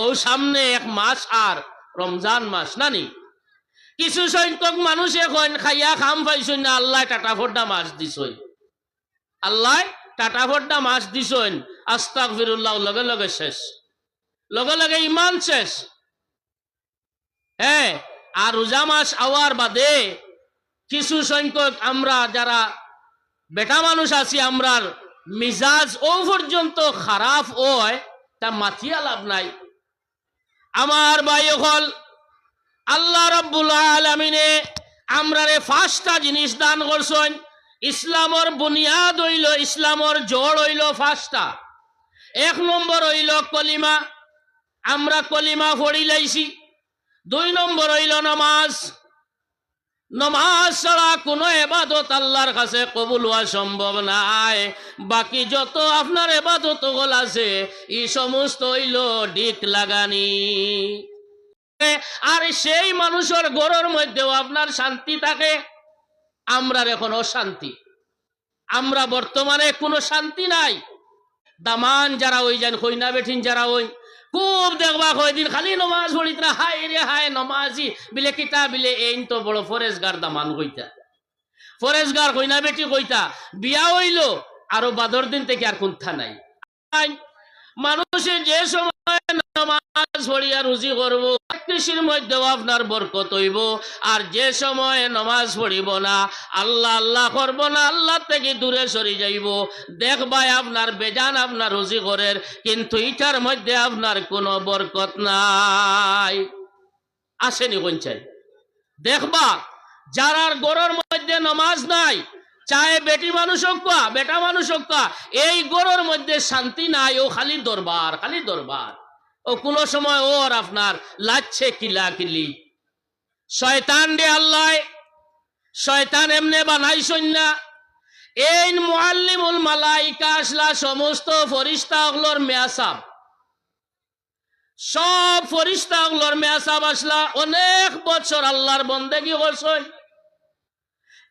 ও সামনে এক মাস আর রমজান মাস, নানি? কিছু সংখ্যক মানুষ এখন খাইয়া খাম পাইছই না, আল্লাহ টাটা ফোড্ডা মাছ দিছই। আল্লাহ টাটা ফোড্ডা মাছ দিছইন আস্তাক ফিরুল্লাহ লগে লগে শেষ। লগে লগে ইমান শেষ। হ্যাঁ আর রোজা মাস আওয়ার বাদে কিছু সংখ্যক আমরা যারা বেটা মানুষ আছি, আমরার মিজাজ ও পর্যন্ত খারাপ হয়, তা মাথিয়া লাভ নাই। আমার ভাই হল, আল্লাহ রব্বুল আলমিনে আমরারে পাঁচটা জিনিস দান করছেন। ইসলামর বুনিয়াদ হইল, ইসলামর জড় হইল পাঁচটা। এক নম্বর হইল কলিমা। আমরা কলিমা ফড়ি লাইছি দুই নম্বর হইল নমাজ। নমাজ ছাড়া কোনো এবাদত আল্লাহর কাছে কবুল হওয়া সম্ভব নাই। বাকি যত আপনার এবাদত গল আছে, এই সমস্ত হইল ডিক লাগানি। আর সেই মানুষের গড়ের মধ্যেও আপনার শান্তি থাকে, আমরার এখন অশান্তি আমরা বর্তমানে কোনো শান্তি নাই। দামান যারা ওই যান, খৈনা বেঠিন যারা ওই খুব দেখবা কয়দিন খালি নমাজ পড়িত না হাই রে হাই নমাজি, বিলে কিতা, বিলে এইন তো বড় ফরেজগার দামান কইতা। ফরেজগার কইনা বেটি কইতা, বিয়া হইল, আরও বাদর দিন থেকে আর কুন্থা নাই। মানুষে যে সময় নমাজ পড়িয়া রুজি করব কৃষির মধ্যেও আপনার বরকত হইব। আর যে সময়ে নমাজ পড়িব না, আল্লাহ আল্লাহ করব না আল্লাহ থেকে দূরে সরে যাইব। দেখবাই আপনার বেজান, আপনার রুজি করের কিন্তু ইটার মধ্যে আপনার কোনো বরকত নাই। আসেনি কোনচাই দেখবা যারার গরুর মধ্যে নমাজ নাই চাहे বেটি মানুষ বেটা মানুষ এই গরুর মধ্যে শান্তি নাই, ও খালি দরবার খালি দরবার। ও কোনো সময় ওর আপনার লাচ্ছে কিলা কিলি শয়তান রে আল্লাহ, শয়তান এমনে বানাই না এই মুআল্লিমুল মালাইকা আসলা সমস্ত ফরিস্তা ওগুলোর মেয়াসাব। সব ফরিস্তা ওগুলোর মেয়াসাব আসলা, অনেক বছর আল্লাহর বন্দেগি করছেন।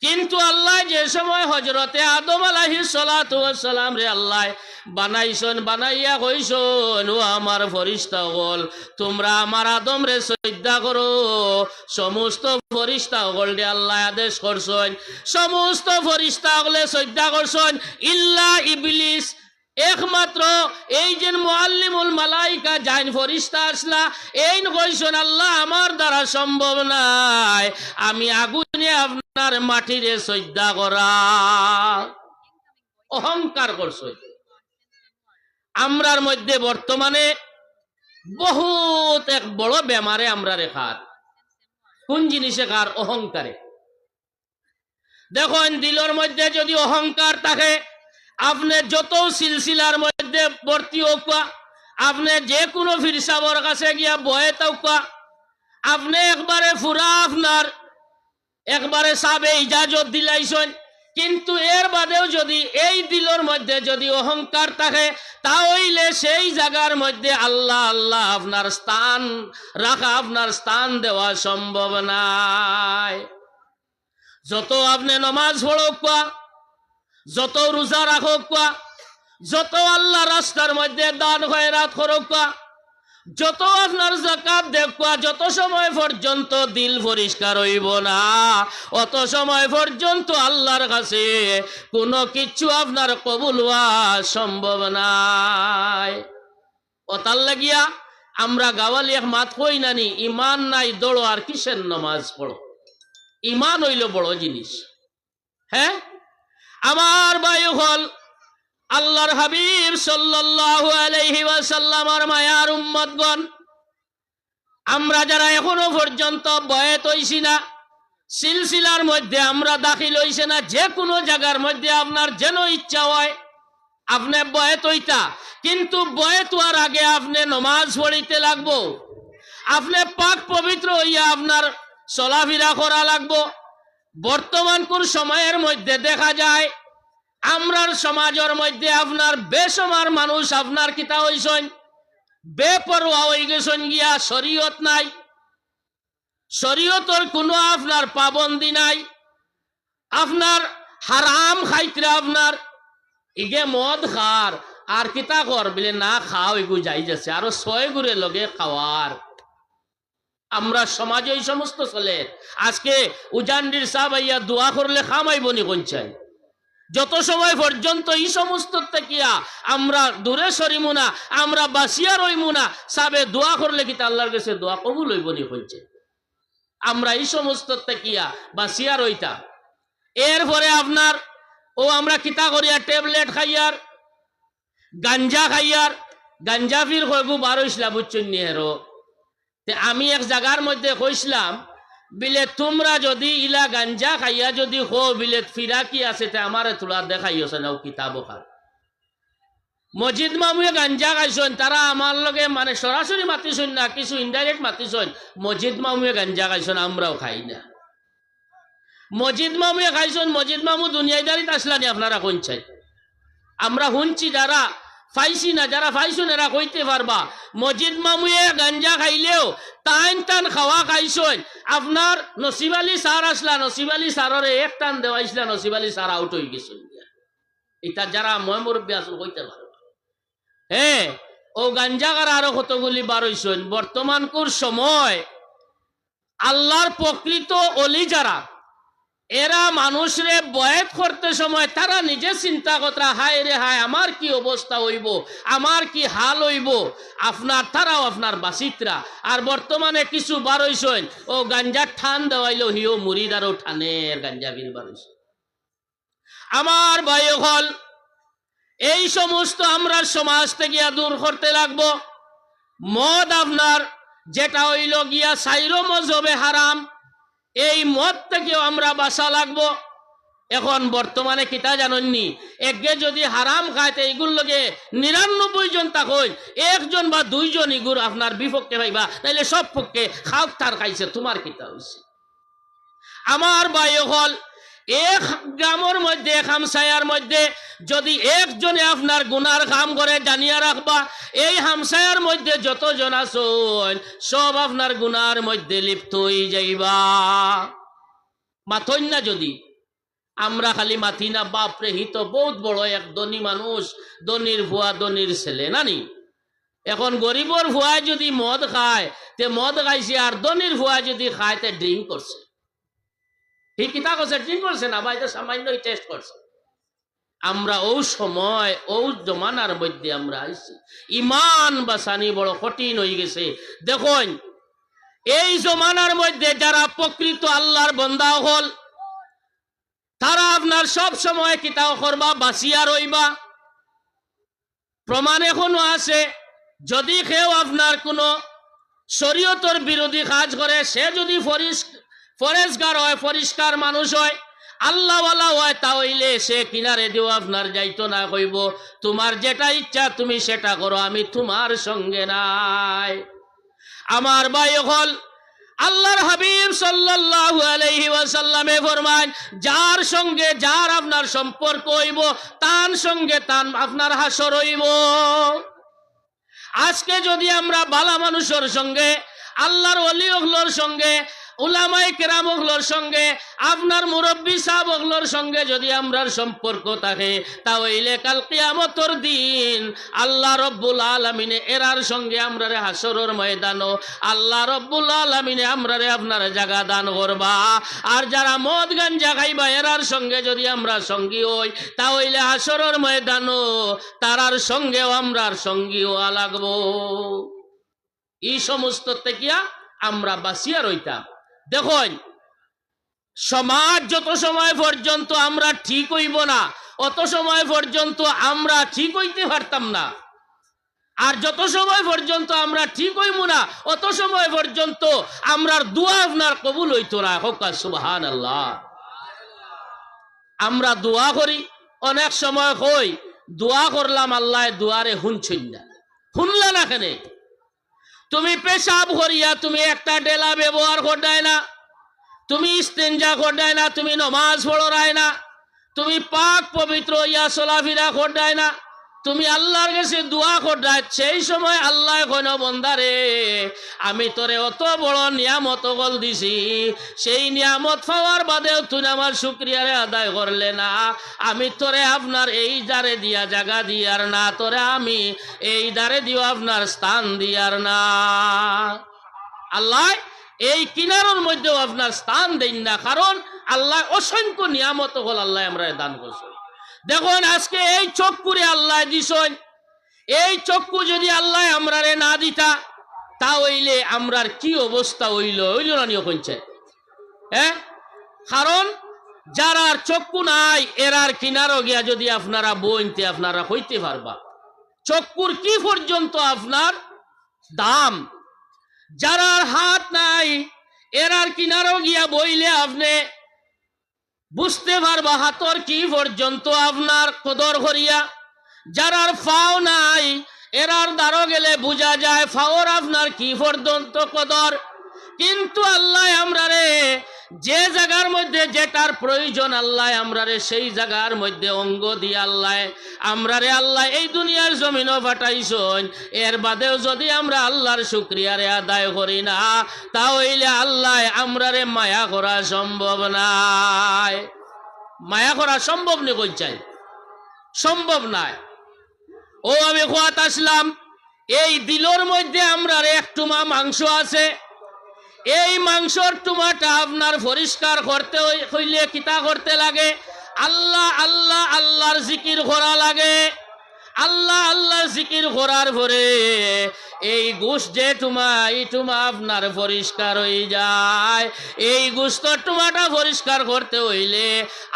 কিন্তু আল্লাহ যে সময় হজরতে আদম আলাহি সালাম রে আল্লাহ বানাইছন, বানাইয়া কইছন, ও আমার ফরিস্তা হল তোমরা আমার আদম রে শ্রদ্ধা করো। সমস্ত ফরিস্তা রে আল্লাহ আদেশ করছন। সমস্ত ফরিস্তা হলে শ্রদ্ধা করছেন। ইল্লা ইবলিস একমাত্র এই যে মুআল্লিমুল মালাইকা জাইন ফরিস্তা আসলা, এই কইছেন আল্লাহ, আমার দ্বারা সম্ভব নাই। আমি আগুনে আপনার মাটিরে শ্রদ্ধা করা। অহংকার করছে। আমরার মধ্যে বর্তমানে বহুত এক বড় বেমারে আমরা রেখার কোন জিনিসে কার অহংকারে। দেখুন দিলর মধ্যে যদি অহংকার থাকে আপনি যত সিলসিলার মধ্যে ভর্তি হোক আপনি যে কোনো ফিরসাবর কাছে গিয়া বয়ে তাউকা আপনি একবারে ফুরা আপনার, একবারে সাবে ইজাজত দিলাইছেন, কিন্তু এর বাদেও যদি এই দিলর মধ্যে যদি অহংকার থাকে তাহলে সেই জায়গার মধ্যে আল্লাহ আল্লাহ আপনার স্থান, রাখা আপনার স্থান দেওয়া সম্ভব নাই। যত আপনি নমাজ পড়ক যত রোজা রাখক যত আল্লাহ রাস্তার মধ্যে দান খয়রাত করক যত আপনার জাকাত দেখবা যত সময় পর্যন্ত দিল পরিষ্কার হইব না, অত সময় পর্যন্ত আল্লাহর কাছে কোনো কিচ্ছু আপনার কবুল হওয়া সম্ভব নাই। লাগিয়া আমরা গাওয়ালি এক মাত কই নানি ইমান নাই, দৌড়ো আর কিসের নমাজ পড়ো? ইমান হইল বড় জিনিস। হ্যাঁ? আমার বায়ু হল আল্লাহর হাবিব সাল্লাল্লাহু আলাইহি ওয়াসাল্লামের মায়ার উম্মতগণ। আমরা যারা এখনও পর্যন্ত বয়েত হইছি না, সিলসিলার মধ্যে আমরা দাখিল হইছে না যে কোনো জায়গার মধ্যে আপনার যেন ইচ্ছা হয়, আপনি বয়েত হইতা কিন্তু বয়েত হওয়ার আগে আপনি নমাজ পড়িতে লাগবো। আপনি পাক পবিত্র হইয়া আপনার চলাফেরা করা লাগবো। বর্তমান কোন সময়ের মধ্যে দেখা যায় আমরার সমাজের মধ্যে আপনার বেসমার মানুষ আপনার কিতা হইছেন? বেপরোয়া হয়ে গেছেন গিয়া, শরীয়ত নাই। শরীয়তর কোনো আপনার পাবন্দি নাই। আপনার হারাম খাইতে আপনার ইগে মদ খার, আর কিতা কর বলে, না খাও এগু যাই যাচ্ছে। আরও ছয় গুড়ে লগে খাওয়ার। আমরা সমাজে এই সমস্ত চলে। আজকে উজান্ডির সাহ আইয়া দোয়া করলে খামাইব নি কঞ্চাই যত সময় পর্যন্ত এই সমস্ত তেকিয়া আমরা দূরে সরিমু না, আমরা বাসিয়া রইমু না, সাবে দোয়া করলে কি আল্লাহর কাছে দোয়া কবুল হইব নি কইছে আমরা এই সমস্ত তেকিয়া বাসিয়া রইতাম। এরপরে আপনার, ও আমরা কিতা করিয়া, ট্যাবলেট খাইয়ার, গাঞ্জা খাইয়ার, গাঞ্জা ফির কইগু বারোইসলা বুঝছেন নি তে আমি এক জায়গার মধ্যে কইসলাম বিলে তোমরা যদি ইলা গাঞ্জা খাইয়া যদি হো বিলে ফিরা কি আছে তে আমারে তোলা দেখাইছে না কিতাব খান মসজিদ মামুয়ে গাঞ্জা খাইছেন তারা আমার লগে মানে সরাসরি মাতিছেন না, কিছু ইনডাইরেক্ট মাতিছেন মসজিদ মামুয়ে গাঞ্জা খাইছেন আমরাও খাই না। মসজিদ মামুয়ে খাইছেন মসজিদ মামু দুনিয়াদারিত আসলানি, আপনারা কোনছেন আমরা শুনছি যারা ফাইছি না, যারা ফাইছুন এরা কইতে পারবা। মসজিদ মামুয়ে গাঞ্জা খাইলেও টাইন টান খাওয়া খাইছন আপনার নসিব আলী সার আসলা, নসিব আলী সাররে এক টান দেওয়াইছিলা, নসিব আলী সার আউট হয়ে গেছেন। এটা যারা ময় মুরব্বী আসল কইতে পারবা। হ্যাঁ ও গাঞ্জাগার আরও কতগুলি বার হইছেন? বর্তমানকুর সময় আল্লাহর প্রকৃত অলি যারা এরা মানুষরে বয়েত করতে সময় তারা নিজে চিন্তা করা হায় রে হায়, আমার কি অবস্থা হইব? আমার কি হাল হইব? আপনার তারাও আপনার বাসিতরা। আর বর্তমানে কিছু বার হইছেন ও গাঞ্জার ঠান দেওয়াইল, হিও মুড়িদারও ঠানের গাঞ্জা বীর বার হইছে আমার ভাই হল এই সমস্ত আমরা সমাজ থেকে দূর করতে লাগবো। মদ আপনার, যেটা হইল গিয়া সাইরো মজবে হারাম এই মদ থেকেও আমরা বাসা লাগবো। এখন বর্তমানে কিতা জানননি? একে যদি হারাম খাইতে এইগুর লগে নিরানব্বই জন তাক একজন বা দুইজন ইগুর আপনার বিপক্ষে ভাইবা, তাইলে সব পক্ষে খাপ খাইছে, তোমার কিতা হয়েছে আমার বায়ু হল এক গ্রামের মধ্যে হামসায়ার মধ্যে, যদি একজনে আপনার গুনার কাম করে, জানিয়া রাখবা, এই হামসায়ার মধ্যে যতজন আছেন, সব আপনার গুনার মধ্যে লিপ্ত হয়ে যাইবা। মাথইন না যদি? আমরা খালি মাথি না, বাপরে, হি তো বহুত বড় এক ধনী মানুষ, ধনির ভুয়া, ধনির ছেলে নানি এখন গরিবর ভুয়ায় যদি মদ খায়, তে মদ খাইছে আর ধনির ভুয়া যদি খায়, তে ড্রিঙ্ক করছে। হি কিতা করছে ঠিক করছে না? ভাই তো সামান্য টেস্ট করছে। আমরা ও সময়, ও জমানার মধ্যে আমরা আইছি। ইমান বাসানি বড় কঠিন হয়ে গেছে। দেখুন, এই জমানার মধ্যে যারা প্রকৃত আল্লাহর বন্দা হল, তারা আপনার সব সময় কিতাও করবা বাঁচিয়া রইবা। প্রমাণ এখনও আছে, যদি কেউ আপনার কোনো শরীয়তর বিরোধী কাজ করে, সে যদি ফরেস্টগার হয়, পরিষ্কার মানুষ হয়, আল্লাহওয়ালা হয় তাহলে সে কিনারে দিও, আপনার যাইতো না কইব, তোমার যেটা ইচ্ছা তুমি সেটা করো, আমি তোমার সঙ্গে নাই। আমার ভাই হল, আল্লাহর হাবিব সাল্লাল্লাহু ফরমান যার সঙ্গে যার আপনার সম্পর্ক হইব, তার সঙ্গে তান আপনার হাসর হইব। আজকে যদি আমরা বালা মানুষের সঙ্গে, আল্লাহর অলি ওগুলোর সঙ্গে উলামাই কেরাম ওগুলোর সঙ্গে, আপনার মুরব্বী সাহেব ওগুলোর সঙ্গে যদি আমরার সম্পর্ক থাকে, তাহলে কাল কিয়ামতর দিন আল্লাহ রব্বুল আলমিনে এরার সঙ্গে আমরা রে হাসরের ময়দানও আল্লাহ রব্বুল আলমিনে আমরা রে আপনার জায়গা দান করবা। আর যারা মদ গাঞ্জা খাইবা, এরার সঙ্গে যদি আমরা সঙ্গী হই তা তাহলে হাসরের ময়দানও তারার সঙ্গেও আমরার সঙ্গী হওয়া লাগবো। এই সমস্ত থেকিয়া আমরা বাঁচিয়া রইতাম। দেখুন, সমাজ যত সময় পর্যন্ত আমরা ঠিক হইব না, অত সময় পর্যন্ত আমরা ঠিক হইতে পারতাম না। আর যত সময় পর্যন্ত আমরা ঠিক হইব না, অত সময় পর্যন্ত আমরার দোয়া আপনার কবুল হইতো না। হোক সুবাহান আল্লাহ আমরা দোয়া করি, অনেক সময় হই দোয়া করলাম আল্লাহ দুয়ারে শুনছেন না। শুনলা না কেনে? তুমি পেশাব করিয়া তুমি একটা ডেলা ব্যবহার করডায় না, তুমি ইস্তেঞ্জা করডায় না, তুমি নমাজ পড়ায় না, তুমি পাক পবিত্র ইয়া চলাফিরা করডায় না তুমি আল্লাহর কাছে দোয়া করায় সেই সময় আল্লাহ কোন বন্দারে আমি তোরে অত বড় নিয়ামত গল দিছি। সেই নিয়ামত পাওয়ার বাদেও তুই আমার শুক্রিয়ারে আদায় করলে না। আমি তোরে আপনার এই দ্বারে দিয়া জায়গা দিয়ার না, তোরে আমি এই দ্বারে দিও আপনার স্থান দিয়ার না। আল্লাহ, এই কিনারোর মধ্যেও আপনার স্থান দেন না, কারণ আল্লাহ অসংখ্য নিয়ামত হল আল্লাহ আমরা দান করছেন দেখুন, আজকে এই চক্ষুরে আল্লাহ দিছেন। এই চক্ষু যদি আল্লাহ আমরারে না দিতা তা হইলে আমরার কি অবস্থা হইল? হইল না নিয়ে কইছে। হ্যাঁ? কারণ যারার চক্ষু নাই এরার কিনারও গিয়া যদি আপনারা বইনতে আপনারা হইতে পারবা। চক্ষুর কি পর্যন্ত আপনার দাম? যারার হাত নাই এরার কিনারও গিয়া বইলে আপনি বুঝতে পারবা হাতর কি পর্যন্ত আপনার কদর করিয়া। যারার ফাও নাই, এরার দ্বারো গেলে বোঝা যায় ফাওর আপনার কি পর্যন্ত কদর। কিন্তু আল্লাহ আমরারে যে জায়গার মধ্যে যেটার প্রয়োজন আল্লাহ আমরারে সেই জায়গার মধ্যে অঙ্গ দিয়ে আল্লাহ আমরারে আল্লাহ এই দুনিয়ার জমিনও ফাটাইছন এর বাদেও যদি আমরা আল্লাহর শুক্রিয়ারে আদায় করি না তাহলে আল্লাহ আমরারে মায়া করা সম্ভব নাই। মায়া করা সম্ভব নেই কই চাই? সম্ভব নাই। ও আমি খোয়াত আসলাম, এই দিলর মধ্যে আমরার একটু মা মাংস আছে এই মাংসর টুমাটা আপনার পরিষ্কার করতে হই- হইলে কিতা করতে লাগে? আল্লাহ আল্লাহ, আল্লাহর জিকির করা লাগে। আল্লাহ আল্লাহ জিকির করার পরে এই গুস যে টুমা এই টুমা আপনার পরিষ্কার হয়ে যায়। এই গুস্তর টুমাটা পরিষ্কার করতে হইলে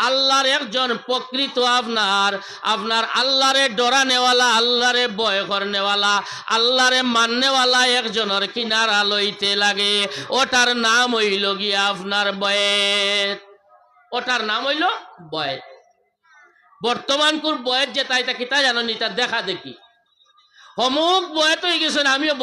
আল্লাহর একজন প্রকৃত আপনার আপনার আল্লাহরে ডরানেওয়ালা আল্লাহরে ভয় করনেওয়ালা আল্লাহরে মাননেওয়ালা একজনের কিনারা লইতে লাগে। ওটার নাম হইল গিয়া আপনার বয়েত। ওটার নাম হইল বয়েত। বর্তমান কোন বয়েত যে তাই তা কিতা জানো নি? তার দেখা দেখি। অমুক বয়ত হয়ে গেছেন, আমিও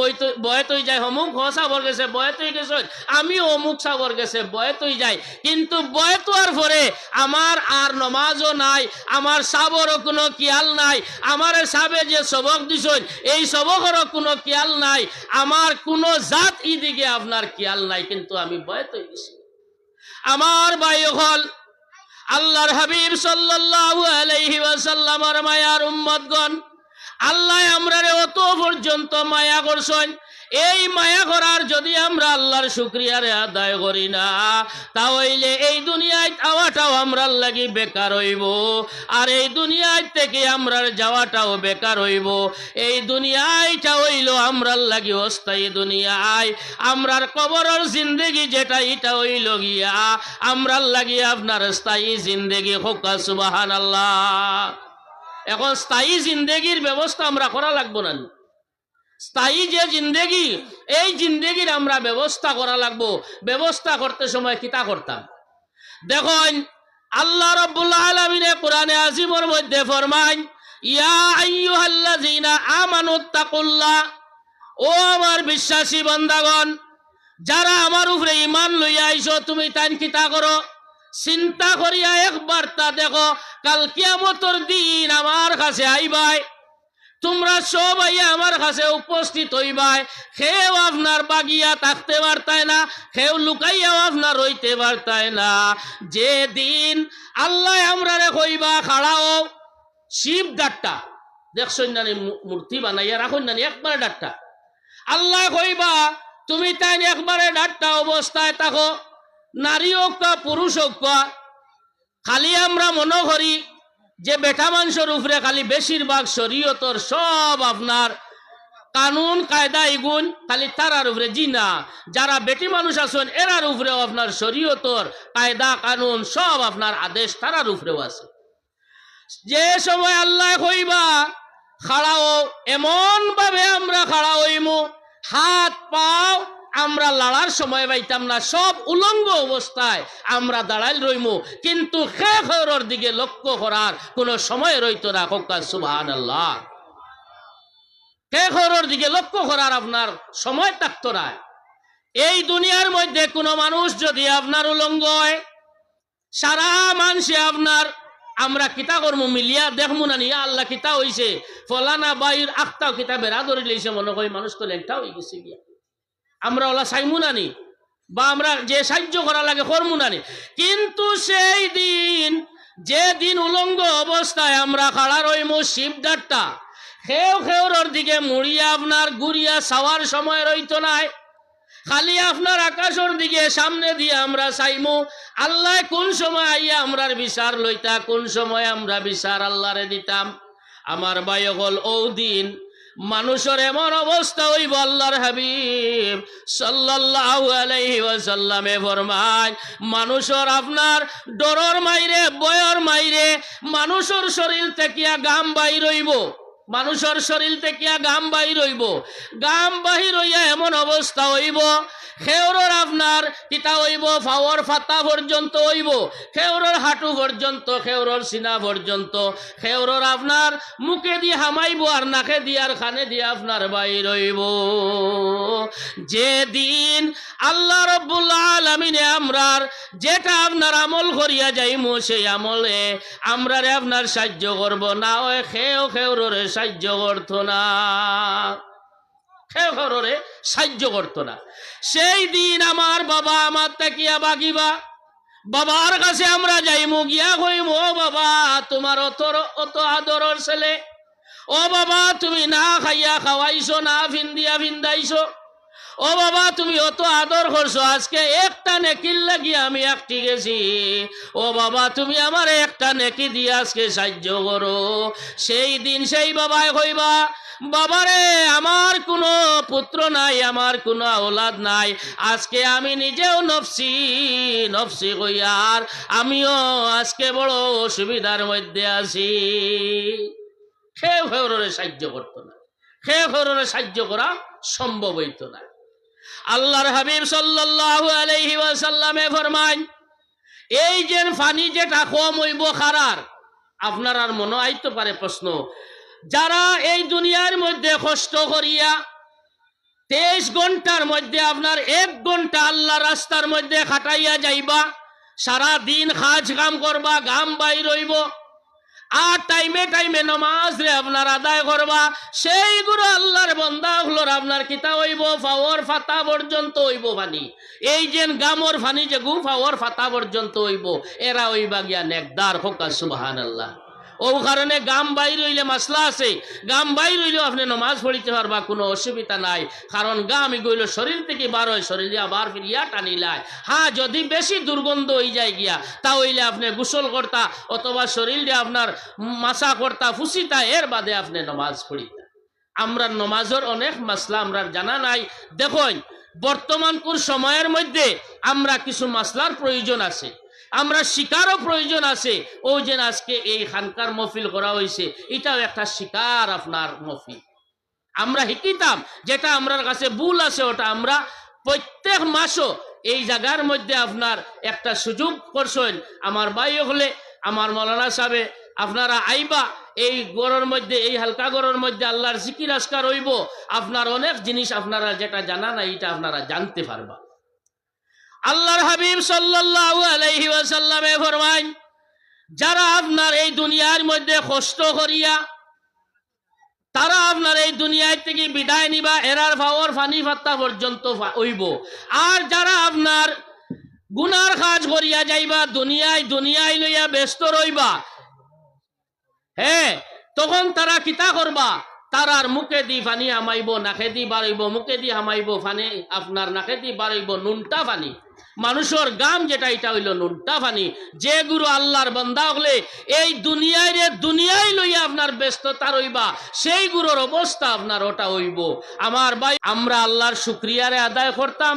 বয়ত হয়ে যাই। অমুক হ সাবর গেছে বয়ত হয়ে গেছেন, আমিও অমুক সাবর গেছে বয়ত হয়ে যাই। কিন্তু বয়ত হওয়ার পরে আমার আর নমাজও নাই আমার সাবরও কোনো কিয়াল নাই আমার সাবে যে সবক দিছেন, এই সবকেরও কোনো কিয়াল নাই আমার কোনো জাত ইদিকে আপনার কিয়াল নাই, কিন্তু আমি বয়ত হয়ে গেছি। আমার বাই হল আল্লাহর হাবিব সাল্লাল্লাহু মায়ার উম্মতগণ আল্লাহ আমরারে অত পর্যন্ত মায়া করছেন এই মায়া করার যদি আমরা আল্লাহর শুক্রিয়ারে আদায় করি না, তাহলে এই দুনিয়ায় যাওয়াটাও আমরার লাগি বেকার হইব। আর এই দুনিয়ায় থেকে আমরার যাওয়াটাও বেকার হইব। এই দুনিয়ায়টা হইল আমরার লাগি অস্থায়ী দুনিয়ায়। আমরার কবরের জিন্দেগি যেটা এটা হইল গিয়া, আমরার লাগি আপনার স্থায়ী জিন্দেগি। হোকা সুবাহান আল্লাহ এখন স্থায়ী জিন্দেগির ব্যবস্থা আমরা করা লাগবো না? স্থায়ী যে জিন্দেগি, এই জিন্দেগির আমরা ব্যবস্থা করা লাগবো। ব্যবস্থা করতে সময় কিতা করতাম? দেখুন আল্লাহ রব্বুল আলমিনে কোরআনে আজিমর মধ্যে ফরমাইন বিশ্বাসী যারা ইমান তুমি তাই কিতা চিন্তা করিয়া একবার তা দেখো, কাল দিন আমার কাছে আইবাই তোমরা সবাই আমার কাছে উপস্থিত হইবাই। খেয়েও আপনার বাগিয়া থাকতে পারতায় না খেয়েও লুকাইয়াও আপনার রইতে পারতায় না। যে দিন আল্লাহ আমরা রে কইবা, খাড়াও, শিব ডাট্টা। দেখছই নানি মূর্তি বানাইয়া রাখুন নানি একবার ডাট্টা। আল্লাহ কইবা, তুমি তাই একবারে ডাট্টা অবস্থায় থাকো। নারী হোক পুরুষ হোক খালি আমরা মনে করি যে বেটা মানুষের উপরে খালি বেশিরভাগ শরীয়তর সব আপনার কানুন, কায়দা, ইগুন, খালি তারার উপরে জি না যারা বেটি মানুষ আছেন, এরার উপরেও আপনার শরীয়তর কায়দা, কানুন সব আপনার আদেশ তারার উপরেও আছে। যে সময় আল্লাহ কইবা, খাড়াও এমন ভাবে আমরা খাড়া হইমু, হাত, পাও আমরা লড়ার সময় পাইতাম না, সব উলঙ্গ অবস্থায় আমরা দাঁড়াইল রইমু। কিন্তু খেখরের দিকে লক্ষ্য করার কোনো সময় রইতো না কোকা সুবহান আল্লাহ খেখরের দিকে লক্ষ্য করার আপনার সময় থাকতো না। এই দুনিয়ার মধ্যে কোনো মানুষ যদি আপনার উলঙ্গ হয়, সারা মানুষে আপনার, আমরা কিতা করব মিলিয়া দেখমু না, নিয়া আল্লাহ কিতা হইছে। ফলানা বাইর আখতাও কিতা বেড়া ধরে লইছে মনে করি মানুষ তো হয়ে গেছে গিয়া। আমরা ওলা চাইমু না বা আমরা যে সাহায্য করা লাগে করমু না কিন্তু সেই দিন, যে দিন উলঙ্গ অবস্থায় আমরা খাড়া রইমু শিবদারটা খেউ খেউরর দিকে মুড়িয়া আপনার গুড়িয়া সাওয়ার সময় রইতো নাই। খালি আপনার আকাশের দিকে সামনে দিয়ে আমরা চাইমু আল্লাহ কোন সময় আইয়া আমরার বিচার লইতা, কোন সময় আমরা বিচার আল্লাহরে দিতাম। আমার বায়কল ও দিন মানুষের এমন অবস্থা ওই বল্লার হাবিব। সাল্লাল্লাহু আলাইহি ওয়াসাল্লামে ফরমায়, মানুষের আপনার ডরর মাইরে, বয়র মাইরে মানুষের শরীর থেকে গাম বাইর হইব। মানুষের শরীর থেকে গাম বাহির হইব। গাম বাহির হইয়া এমন অবস্থা হইব খেউরর আপনার কিতা হইব, ফাওয়ার ফাতা পর্যন্ত হইব খেউরর হাঁটু পর্যন্ত খেউরর সিনা পর্যন্ত। খেউরর আপনার মুখে দিয়ে হামাইব আর নাকে দিয়ে আর খানে দিয়ে আপনার বাইর হইব। যে দিন আল্লাহ রব্বুল আলমিনে আমরার যেটা আপনার আমল করিয়া যাইমু, সেই আমলে আমরারে আপনার সাহায্য করব, না ওই খেও খেউরে সাহায্য করতো না। খেউরে সাহায্য করতো না। সেই দিন আমার বাবা আমার তাকিয়া বাগিবা। বাবার কাছে আমরা যাইমু, গিয়া কইমু, ও বাবা, তোমার অত অত আদরের ছেলে। ও বাবা, তুমি না খাইয়া খাওয়াইছো, না ফিন্দিয়া ফিন্দাইছো ও বাবা, তুমি অত আদর করছ, আজকে একটা নেকির লাগি আমি একটি গেছি। ও বাবা, তুমি আমার একটা নেকি দিয়ে আজকে সাহায্য করো। সেই দিন সেই বাবায় কইবা বাবারে, আমার কোনো পুত্র নাই, আমার কোনো ওলাদ নাই। আজকে আমি নিজেও নফসি নফসি কইয়ার আমিও আজকে বড় অসুবিধার মধ্যে আছি। খেয়ে খেয়ে সাহায্য করতো না। খেয়ে খেয়ে সাহায্য করা সম্ভব হইতো না। আল্লাহর হাবিব সাল্লাল্লাহু আলাইহি ওয়াসাল্লামে ফরমান এই যে ফানি যেটা কম হইব খারার? আপনার আর মনে আইতে পারে প্রশ্ন যারা এই দুনিয়ার মধ্যে কষ্ট করিয়া তেইশ ঘণ্টার মধ্যে আপনার এক ঘণ্টা আল্লাহ রাস্তার মধ্যে খাটাইয়া যাইবা, সারা দিন কাজ কাম করবা গাম বাই হইব আর টাইমে টাইমে নমাজ রে আপনার আদায় করবা, সেইগুলো আল্লাহর বন্দা হলোর আপনার কিতা হইব? ফাওয়ার ফাতা পর্যন্ত হইব ফানি এই যে গামর ফানি যে গু, ফাওয়ার ফাতা পর্যন্ত হইব। এরা হইবা গিয়া নেকদার হোকা সুবাহান আল্লাহ ও কারণে গাম বাইর হইলে মাসলা আছে। গাম বাইর হইলেও আপনি নমাজ পড়িতে পারবা, কোনো অসুবিধা নাই। কারণ গাম গইল শরীর থেকে বার হয়, শরীর আবার ফিরিয়া টানিলায় হ্যাঁ যদি বেশি দুর্গন্ধ হয়ে যায় গিয়া তা হইলে আপনি গোসল করতা অথবা শরীরে আপনার মাসা করতা ফুসিতা, এর বাদে আপনি নমাজ পড়িতা। আমরা নমাজের অনেক মাসলা আমরা জানা নাই। দেখুন, বর্তমানকুর সময়ের মধ্যে আমরা কিছু মাসলার প্রয়োজন আছে। আমরা শিকারও প্রয়োজন আছে। ও যে আজকে এই খানকার মফিল করা হয়েছে, এটাও একটা শিকার আপনার মফিল আমরা শিকিতাম যেটা আমরার কাছে ভুল আছে, ওটা আমরা প্রত্যেক মাসও এই জায়গার মধ্যে আপনার একটা সুযোগ করছেন। আমার ভাই হলে, আমার মৌলানা সাহেবে, আপনারা আইবা, এই গড়ের মধ্যে, এই হালকা গড়ের মধ্যে আল্লাহর জিকির আসকার হইব। আপনার অনেক জিনিস আপনারা যেটা জানা না এটা আপনারা জানতে পারবা। আল্লাহর হাবিব সাল্লাল্লাহু ফরমান যারা আপনার এই দুনিয়ার মধ্যে কষ্ট করিয়া, তারা আপনার এই দুনিয়ার থেকে বিদায় নিবা, এরার ফাওয়ার ফানি ফাত্তা পর্যন্ত হইব। আর যারা আপনার গুনার কাজ করিয়া যাইবা, দুনিয়ায় দুনিয়ায় লইয়া ব্যস্ত রইবা হ্যাঁ তখন তারা কিতা করবা? তারার মুখে দি ফানি হামাইব, নাকে দি বাড়ইব, মুখে দি হামাইব ফানি, আপনার নাকে দি বাড়ইব, নুনটা ফানি। মানুষের গাম যেটা, এটা হইল নুনটা ফানি যে গুরু আল্লাহর বন্দা হলে এই দুনিয়ায় রে দুনিয়ায় লইয়া আপনার ব্যস্ততা রইবা, সেই গুরুর অবস্থা আপনার ওটা হইব। আমার ভাই, আমরা আল্লাহর শুক্রিয়ারে আদায় করতাম,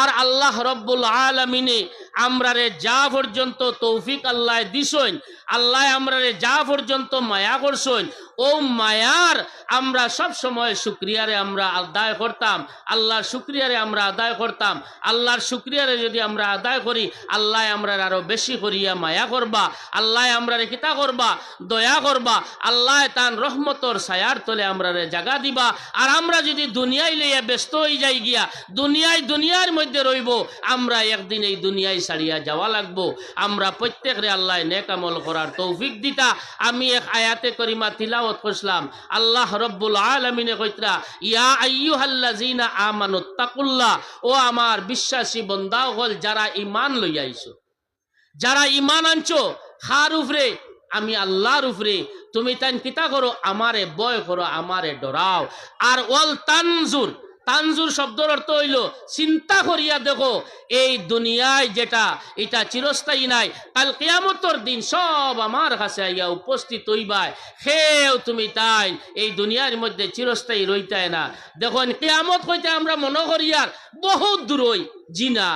আর আল্লাহ রব্বুল আলমিনে আমরারে যা পর্যন্ত তৌফিক আল্লাহ দিছইন আল্লাহ আমরারে যা পর্যন্ত মায়া করছইন ও মায়ার আমরা সব সময় শুক্রিয়ারে আমরা আদায় করতাম, আল্লাহর শুক্রিয়ারে আমরা আদায় করতাম, আল্লাহর শুক্রিয়ারে যদি আমরা আদায় করি, আল্লাহ আমরা আরও বেশি করিয়া মায়া করবা, আল্লাহ আমরা কিতা করবা, দয়া করবা, আল্লাহ তান রহমতর ছায়ার তলে আমরা জাগা দিবা, আর আমরা যদি দুনিয়ায় লইয়া ব্যস্ত হয়ে যাই গিয়া, দুনিয়ায় দুনিয়ার মধ্যে রইব, আমরা একদিন এই দুনিয়ায় ছাড়িয়া যাওয়া লাগবো, আমরা প্রত্যেকরে আল্লাহ নেক আমল করা করার তৌফিক দিতা। আমি এক আয়াতে করিমা তিলাওয়াত করছিলাম। আল্লাহ রব্বুল আলামিনে কইতরা ইয়া আইয়ুহাল্লাযিনা আমানুত তাকুল্লাহ ও আমার বিশ্বাসী বন্দা হল যারা ঈমান লইয়া আইছো। যারা ঈমান আনছো খার উপরে আমি আল্লাহর উপরে তুমি তান কিতা করো, আমারে বয় করো, আমারে ডরাও। আর ওয়াল তানজুর তানজুর শব্দর অর্থ হইল, চিন্তা করিয়া দেখো, এই দুনিয়ায় যেটা, এটা চিরস্থায়ী নাই। কাল কিয়ামতর দিন সব আমার কাছে আইয়া উপস্থিত হইবায়। সেও তুমি তাই, এই দুনিয়ার মধ্যে চিরস্থায়ী রইতায় না। দেখুন, কেয়ামত হইতে আমরা মনে করি আর বহুত দূরই জিনা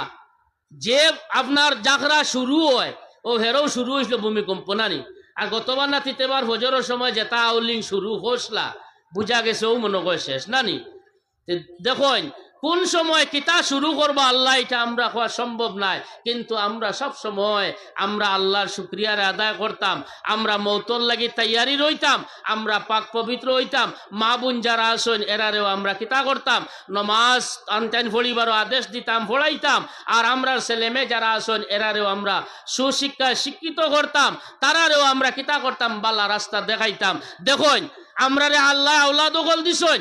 যে আপনার জাগরা শুরু হয়, ও হেরও শুরু হয়েছিল ভূমিকম্প নানি আর গতবার না তিতেবার হজরের সময় যেটা আউলিং শুরু হসলা, বুঝা গেছে ও মনে করে শেষ নানি দেখুন, কোন সময় কিতা শুরু করব, আল্লাহ, এটা আমরা হওয়া সম্ভব নাই। কিন্তু আমরা সব সময় আমরা আল্লাহর শুক্রিয়ার আদায় করতাম, আমরা মৌতর লাগি তৈয়ারি রইতাম, আমরা পাক পবিত্র হইতাম, মা বোন যারা আসেন এরারেও আমরা কিতা করতাম, নমাজ আনটাইন ফড়িবারও আদেশ দিতাম ফড়াইতাম আর আমরা ছেলেমে যারা আসেন এরারেও আমরা সুশিক্ষায় শিক্ষিত করতাম, তারারেও আমরা কিতা করতাম, বালা রাস্তা দেখাইতাম। দেখুন আমরা রে আল্লাহ দখল দিছন।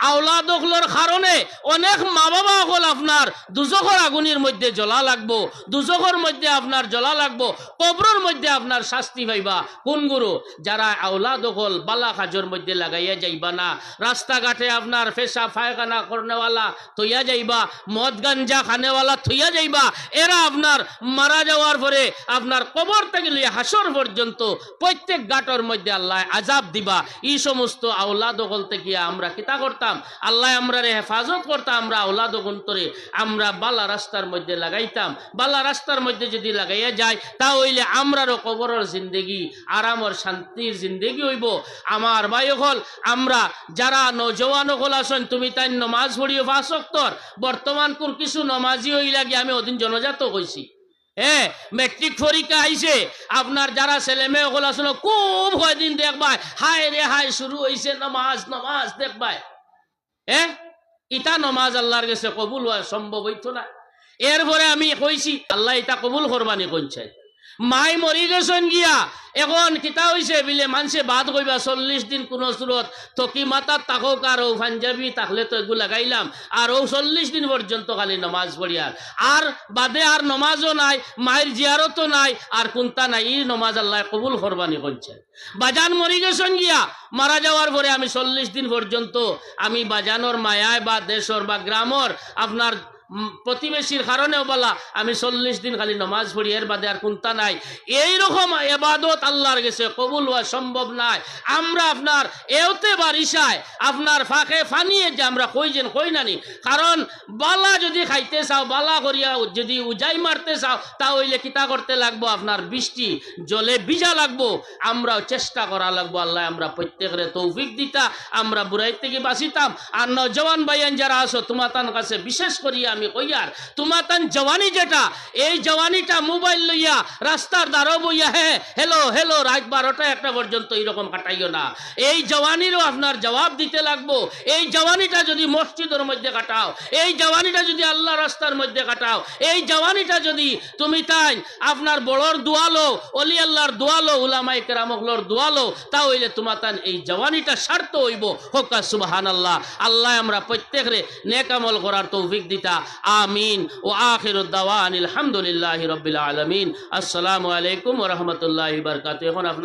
আওলাদ হকলোর কারণে অনেক মা বাবা হল আপনার দুজখর আগুনের মধ্যে জ্বলা লাগবো দুজখর মধ্যে আপনার জ্বলা লাগবো, কবরের মধ্যে আপনার শাস্তি পাইবা। কোন গুরু? যারা আওলাদ হল বালা কাজর মধ্যে লাগাইয়া যাইবা না, রাস্তাঘাটে আপনার ফেসা, ফায়খানা করনেওয়ালা থইয়া যাইবা, মদ গাঞ্জা খানেওয়ালা থইয়া যাইবা, এরা আপনার মারা যাওয়ার পরে আপনার কবর থেকে লিয়ে হাসর পর্যন্ত প্রত্যেক গাটর মধ্যে আল্লাহ আজাব দিবা। এই সমস্ত আওলাদ হল থেকে আমরা কিতা করতাম? আল্লাহ আমরা রে হেফাজত করতাম আমরা আওলাদ অন্তরে আমরা বালা রাস্তার মধ্যে লাগাইতাম। বালা রাস্তার মধ্যে যদি লাগাইয়া যায় তা হইলে আমরারও কবরের জিন্দেগি আরামর শান্তির জিন্দেগি হইব। আমার ভাই হল আমরা যারা নজওয়ান হল আসন তুমি তাই নমাজ পড়িও ফাঁসক্তর বর্তমান কোন কিছু নমাজি হইলা গিয়ে আমি ওদিন জনজাত হইছি হ্যাঁ মেট্রিক পরীক্ষা আইছে, আপনার যারা ছেলে মেয়ে হল আসলে খুব কয়দিন দেখবাই, হায় রে হায়, শুরু হইছে নমাজ নমাজ দেখবাই। হ্যাঁ ইটা নমাজ আল্লাহর কাছে কবুল হওয়া সম্ভব হইতো না। এরপরে আমি কইছি, আল্লাহ ইটা কবুল করবানি কইছে মাই মরি গেছেন গিয়া। এখন কিতা হইছে বিলে মানুষে বাদ কইবা চল্লিশ দিন কোন সুরত তকি মাতার তাকক আর ও পাঞ্জাবি তাহলে তো এগুলো লাগাইলাম আর ও চল্লিশ দিন পর্যন্ত খালি নমাজ পড়িয়ার আর বাদে আর নমাজও নাই মায়ের জিয়ারতও নাই আর কোনটা নাই, ই নমাজ আল্লাহ কবুল করবানি কইছে বাজান মরি গেছেন গিয়া। মারা যাওয়ার পরে আমি চল্লিশ দিন পর্যন্ত আমি বাজানোর মায়ায় বা দেশর বা গ্রামর আপনার প্রতিবেশীর কারণেও বলা, আমি চল্লিশ দিন খালি নমাজ পড়ি, এর বাদে আর কোনটা নাই। এইরকম এবাদত আল্লাহর গেছে কবুল হওয়া সম্ভব নাই। আমরা আপনার এওতে বারিশায় আপনার ফাঁকে ফানিয়ে যে আমরা কই যেন কই নানি কারণ বালা যদি খাইতে চাও, বালা করিয়া যদি উজাই মারতে চাও, তা হইলে কিতা করতে লাগবো? আপনার বৃষ্টি, জলে ভিজা লাগবো। আমরাও চেষ্টা করা লাগবো, আল্লাহ আমরা প্রত্যেকের তৌফিক দিতা, আমরা বুড়াই থেকে বাঁচিতাম। আর নজওয়ান ভাইয়ান যারা আছো তোমাতান কাছে বিশেষ করিয়া আমি কইয়ার তোমাতান জওয়ানি যেটা, এই জওয়ানিটা মোবাইল লইয়া রাস্তার দ্বারও বইয়া, হে হেলো হেলো রাত বারোটা একটা পর্যন্ত এইরকম কাটাইও না। এই জওয়ানিরও আপনার জবাব দিতে লাগবো। এই জওয়ানিটা যদি মসজিদের মধ্যে কাটাও, এই জওয়ানিটা যদি আল্লাহ রাস্তার মধ্যে কাটাও, এই জওয়ানিটা যদি তুমি তাই আপনার বড়র দোয়ালো, অলি আল্লাহর দোয়ালো উলামাই কেরামকলর দোয়ালো তা হইলে তোমার তান এই জওয়ানিটা স্বার্থ হইব। হোকা সুবাহান আল্লাহ আল্লাহ আমরা প্রত্যেকরে নেকামল করার তৌফিক দিতা। আমিন। ও আখির দাওয়ান আলহামদুলিল্লাহ রবিল আলমিন। আসসালামু আলাইকুম রহমতুল্লাহ বরকাত এখন আপনার